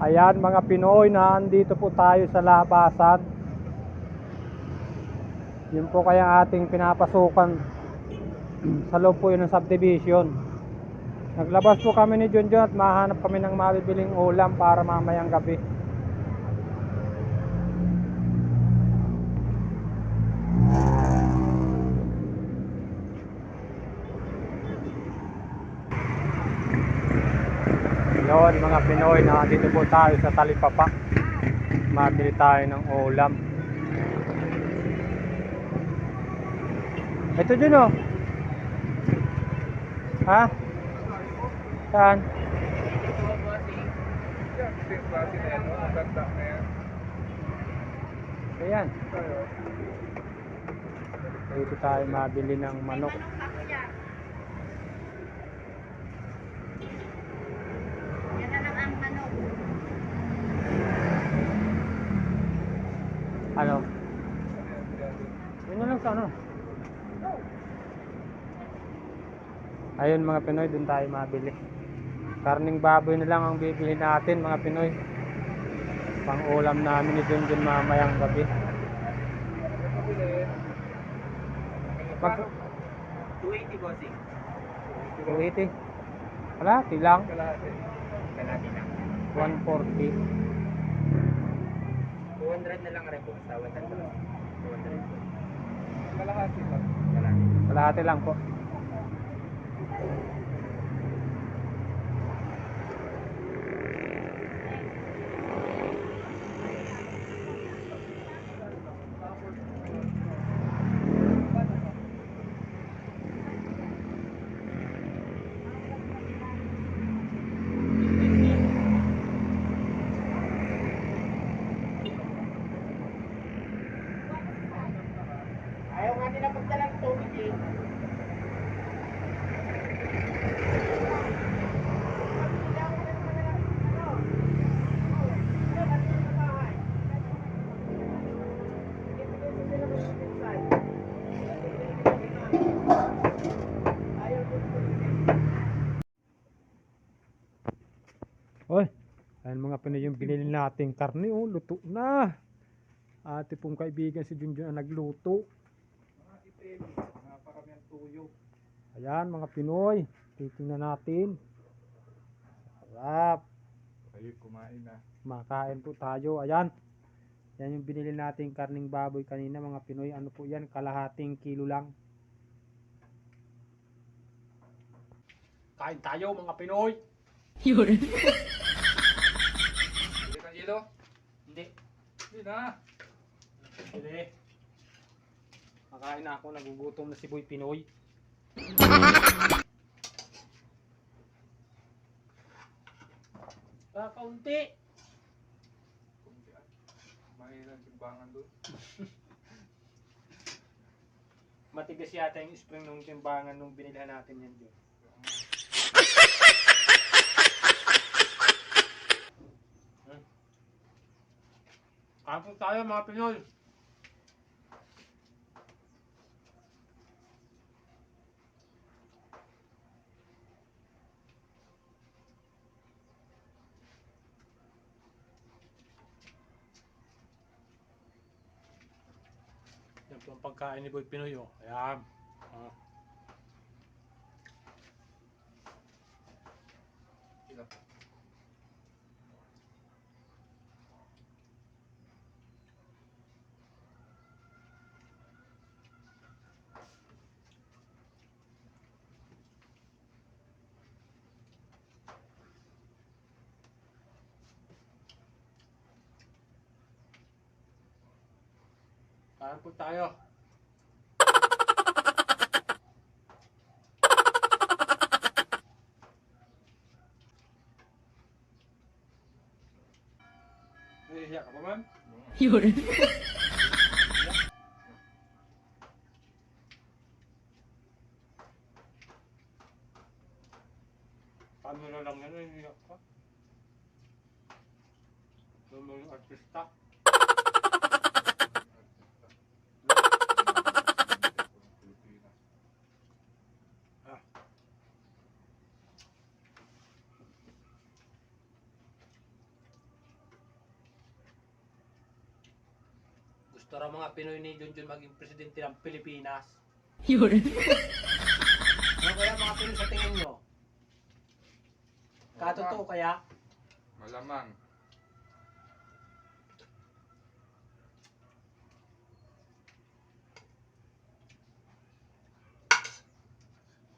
Ayan mga Pinoy, nandito po tayo sa labasan. Yun po kaya ating pinapasukan sa loob po yun ng subdivision. Naglabas po kami ni Junjun at mahanap kami ng mabibiling ulam para mamayang gabi. Yun mga Pinoy, nandito po tayo sa Talipapa. Mabili tayo ng ulam. Ito dyan oh. Ha? Saan? Ayan. Dito tayo mabili ng manok. Yan na lang ang manok. Ano? Yun na lang sa ano? Ayun mga Pinoy, dun tayo mabili. Karning baboy na lang ang bibili natin mga Pinoy. Pang ulam namin ni Dun Dun mamayang gabi. Mag 280 bossing. 280. Wala, tilang. Kalahati. 140. 200 na lang rin po sa 100. 200 po. Kalahati lang. Kalahati lang po. Ayun mga Pinoy yung binili nating karne, oh, luto na. Ate pong kaibigan si Junjun ang nagluto. Ayan mga Pinoy, titingnan natin. Sarap. Kayo kumain na. Makain po tayo. Ayan. Yan yung binili nating karning baboy kanina mga Pinoy. Ano po yan? Kalahating kilo lang. Kain tayo mga Pinoy. Hindi ka Jilo? Hindi. Hindi na. Hindi. Makain na ako. Nagugutom na si Boy Pinoy. Kakaunti. Mahirang timbangan doon. Matigas yata yung spring nung timbangan nung binilhan natin yan dyan. Kain tayo mga Pinoy. Yan po ang pagkain ni Boy Pinoy. Oh. Ayan. Ah. Sila. Kain po tayo. Nahihiya ka pa man? Paano na lang yan? Nahihiyak ka. Mo yung artista. Pilipinas. Ah. Gusto raw mga Pinoy ni Junjun maging presidente ng Pilipinas. Yun. Ano kaya mga Pinoy sa tingin nyo? Katotoo kaya? Malamang.